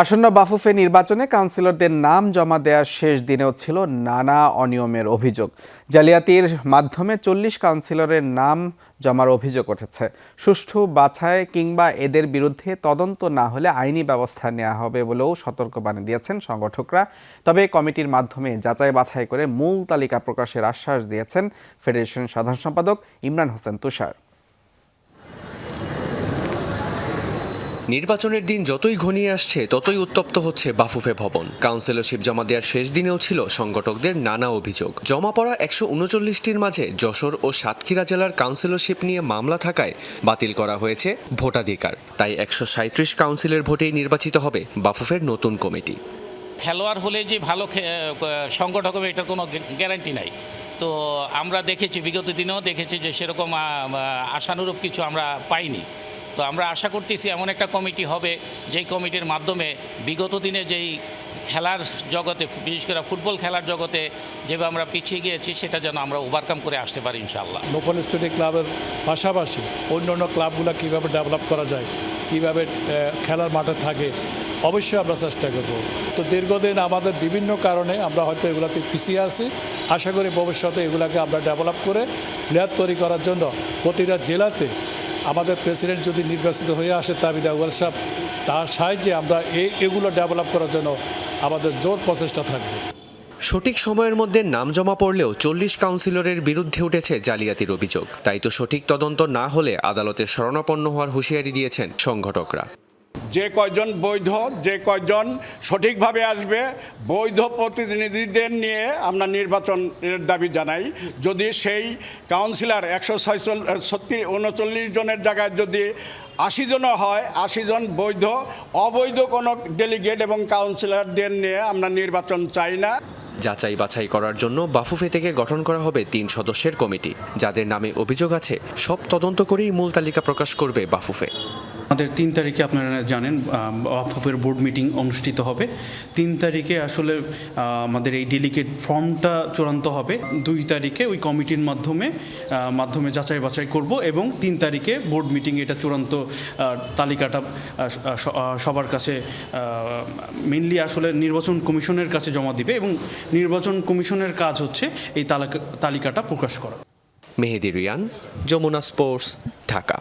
আসন্ন বাফুফে নির্বাচনে কাউন্সিলরদের নাম জমা দেওয়ার শেষ দিনেও ছিল নানা অনিয়মের অভিযোগ। জালিয়াতির মাধ্যমে চল্লিশ কাউন্সিলরের নাম জমার অভিযোগ উঠেছে। সুষ্ঠু বাছাই কিংবা এদের বিরুদ্ধে তদন্ত না হলে আইনি ব্যবস্থা নেওয়া হবে বলেও সতর্কবাণী দিয়েছেন সংগঠকরা। তবে কমিটির মাধ্যমে যাচাই বাছাই করে মূল তালিকা প্রকাশের আশ্বাস দিয়েছেন ফেডারেশন সাধারণ সম্পাদক ইমরান হোসেন তুষার। নির্বাচনের দিন যতই ঘনিয়ে আসছে, ততই উত্তপ্ত হচ্ছে বাফুফে ভবন। কাউন্সিলরশিপ জমা দেওয়ার শেষ দিনেও ছিল সংগঠকদের নানা অভিযোগ। জমা পড়া একশো উনচল্লিশটির মাঝে যশোর ও সাতক্ষীরা জেলার কাউন্সিলরশিপ নিয়ে মামলা থাকায় বাতিল করা হয়েছে ভোটাধিকার। তাই একশো সাঁত্রিশ কাউন্সিলের ভোটেই নির্বাচিত হবে বাফুফের নতুন কমিটি। খেলোয়াড় হলে যে ভালো সংগঠক হবে, এটা কোনো গ্যারান্টি নাই। তো আমরা দেখেছি, বিগত দিনেও দেখেছি যে সেরকম আশানুরূপ কিছু আমরা পাইনি। তো আমরা আশা করতেছি এমন একটা কমিটি হবে, যেই কমিটির মাধ্যমে বিগত দিনে যেই খেলার জগতে, বিশেষ করে ফুটবল খেলার জগতে যেভাবে আমরা পিছিয়ে গিয়েছি, সেটা যেন আমরা ওভারকাম করে আসতে পারি ইনশাআল্লাহ। লোকাল স্টেডি ক্লাবের পাশাপাশি অন্য অন্য ক্লাবগুলো কীভাবে ডেভেলপ করা যায়, কীভাবে খেলার মাঠে থাকে, অবশ্যই আমরা চেষ্টা করব। তো দীর্ঘদিন আমাদের বিভিন্ন কারণে আমরা হয়তো এগুলোতে পিছিয়ে আছি। আশা করি ভবিষ্যতে এগুলাকে আমরা ডেভেলপ করে প্লেয়ার তৈরি করার জন্য প্রতিটা জেলাতে আমাদের প্রেসিডেন্ট যদি নির্বাচিত হয়ে আসে তাবিদ আউয়াল সাহেব, তার সাহায্যে আমরা এই এগুলো ডেভেলপ করার জন্য আমাদের জোর প্রচেষ্টা থাকবে। সঠিক সময়ের মধ্যে নাম জমা পড়লেও চল্লিশ কাউন্সিলরের বিরুদ্ধে উঠেছে জালিয়াতির অভিযোগ। তাই তো সঠিক তদন্ত না হলে আদালতে শরণাপন্ন হওয়ার হুঁশিয়ারি দিয়েছেন সংগঠকরা। যে কয়জন বৈধ, যে কয়জন সঠিকভাবে আসবে, বৈধ প্রতিনিধিদের নিয়ে আমরা নির্বাচনের দাবি জানাই। যদি সেই কাউন্সিলর একশো ছত্রিশ উনচল্লিশ জনের জায়গায় যদি আশি জনও হয়, আশি জন বৈধ, অবৈধ কোনো ডেলিগেট এবং কাউন্সিলরদের নিয়ে আমরা নির্বাচন চাই না। যাচাই বাছাই করার জন্য বাফুফে থেকে গঠন করা হবে তিন সদস্যের কমিটি, যাদের নামে অভিযোগ আছে, সব তদন্ত করেই মূল তালিকা প্রকাশ করবে বাফুফে। আমাদের তিন তারিখে আপনারা জানেন অফের বোর্ড মিটিং অনুষ্ঠিত হবে। তিন তারিখে আসলে আমাদের এই ডেলিগেট ফর্মটা চূড়ান্ত হবে। দুই তারিখে ওই কমিটির মাধ্যমে মাধ্যমে যাচাই বাছাই করব এবং তিন তারিখে বোর্ড মিটিং এটা চূড়ান্ত তালিকাটা সবার কাছে মেনলি আসলে নির্বাচন কমিশনের কাছে জমা দিবে এবং নির্বাচন কমিশনের কাজ হচ্ছে এই তালিকা, তালিকাটা প্রকাশ করা। মেহেদি রিয়ান, যমুনা স্পোর্টস, ঢাকা।